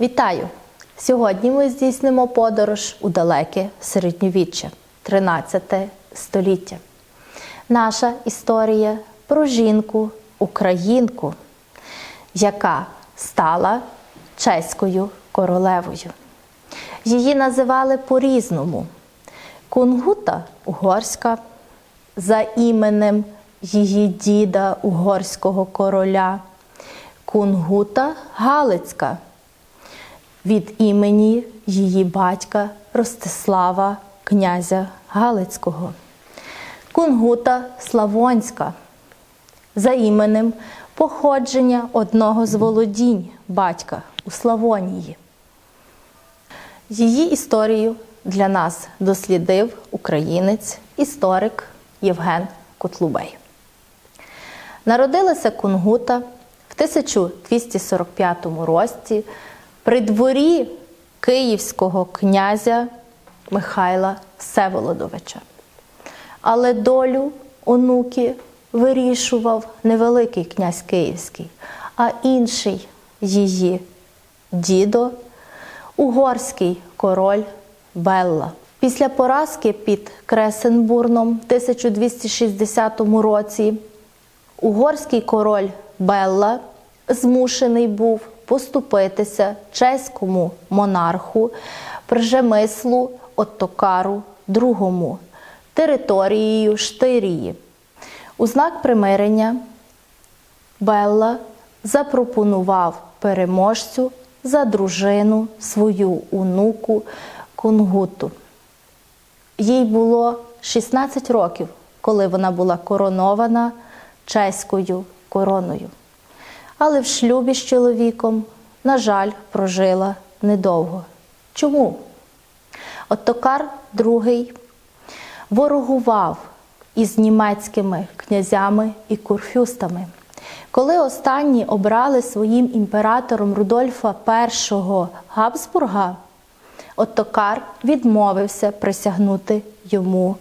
Вітаю! Сьогодні ми здійснимо подорож у далеке середньовіччя, 13 століття. Наша історія про жінку, українку, яка стала чеською королевою. Її називали по-різному. Кунгута угорська, за іменем її діда угорського короля, Кунгута Галицька від імені її батька Ростислава князя Галицького. Кунгута Славонська за іменем походження одного з володінь батька у Славонії. Її історію для нас дослідив українець, історик Євген Котлубей. Народилася Кунгута в 1245 році при дворі київського князя Михайла Всеволодовича. Але долю онуки вирішував не Великий князь Київський, а інший її дідо, угорський король Белла. Після поразки під Кресенбурном в 1260 році угорський король Белла змушений був поступитися чеському монарху Пржемислу Оттокару II територією Штирії. У знак примирення Белла запропонував переможцю за дружину свою онуку Кунгуту. Їй було 16 років, коли вона була коронована чеською короною. Але в шлюбі з чоловіком, на жаль, прожила недовго. Чому? Оттокар II ворогував із німецькими князями і курфюстами. Коли останні обрали своїм імператором Рудольфа І Габсбурга, Оттокар відмовився присягнути йому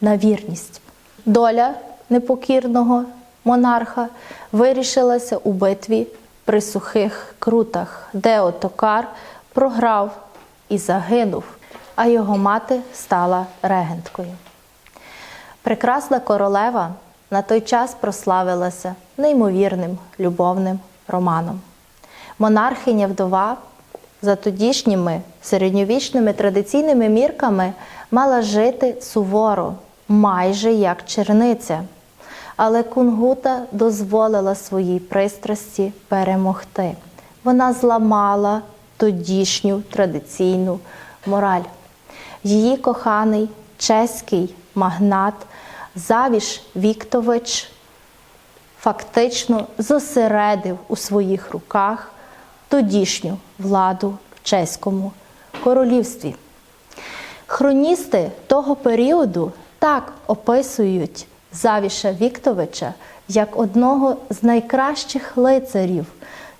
на вірність. Доля непокірного монарха вирішилася у битві при сухих крутах, де Оттокар програв і загинув, а його мати стала регенткою. Прекрасна королева на той час прославилася неймовірним любовним романом. Монархиня вдова за тодішніми середньовічними традиційними мірками мала жити суворо, майже як черниця. Але Кунгута дозволила своїй пристрасті перемогти. Вона зламала тодішню традиційну мораль. Її коханий чеський магнат Завіш Віктович фактично зосередив у своїх руках тодішню владу в чеському королівстві. Хроністи того періоду так описують Завіша Віктовича як одного з найкращих лицарів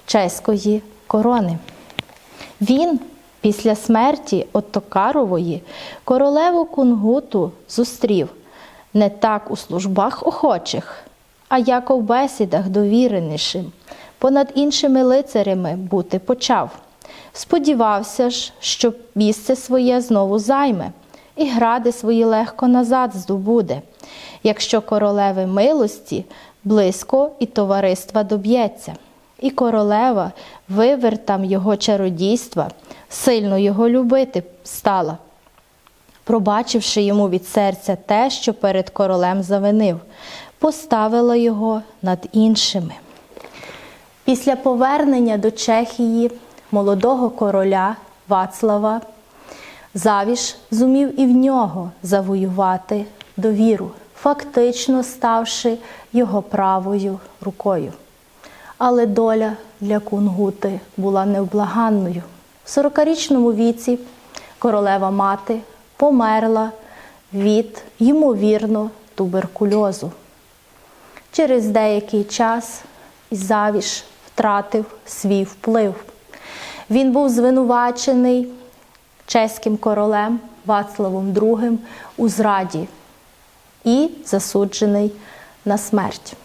чеської корони. Він після смерті Оттокарової королеву Кунгуту зустрів не так у службах охочих, а як у бесідах довіренішим, понад іншими лицарями бути почав. Сподівався ж, що місце своє знову займе, і гради свої легко назад здобуде, якщо королеви милості близько і товариства доб'ється. І королева вивертам його чародійства, сильно його любити стала пробачивши йому від серця те, що перед королем завинив, поставила його над іншими. Після повернення до Чехії молодого короля Вацлава Завіш зумів і в нього завоювати довіру, фактично ставши його правою рукою. Але доля для Кунгути була невблаганною. В 40-річному віці королева мати померла від, ймовірно, туберкульозу. Через деякий час Завіш втратив свій вплив. Він був звинувачений чеським королем Вацлавом II у зраді і засуджений на смерть.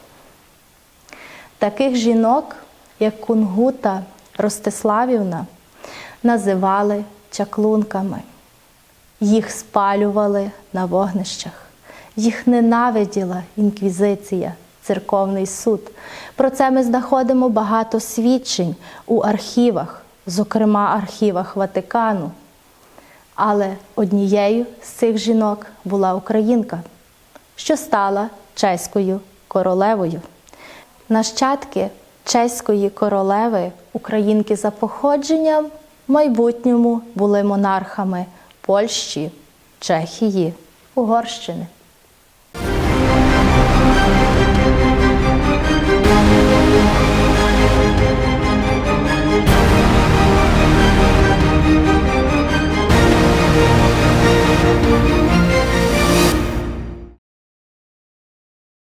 Таких жінок, як Кунгута Ростиславівна, називали чаклунками. Їх спалювали на вогнищах. Їх ненавиділа інквізиція, церковний суд. Про це ми знаходимо багато свідчень у архівах, зокрема архівах Ватикану. Але однією з цих жінок була українка, що стала чеською королевою. Нащадки чеської королеви, українки за походженням, в майбутньому були монархами Польщі, Чехії, Угорщини.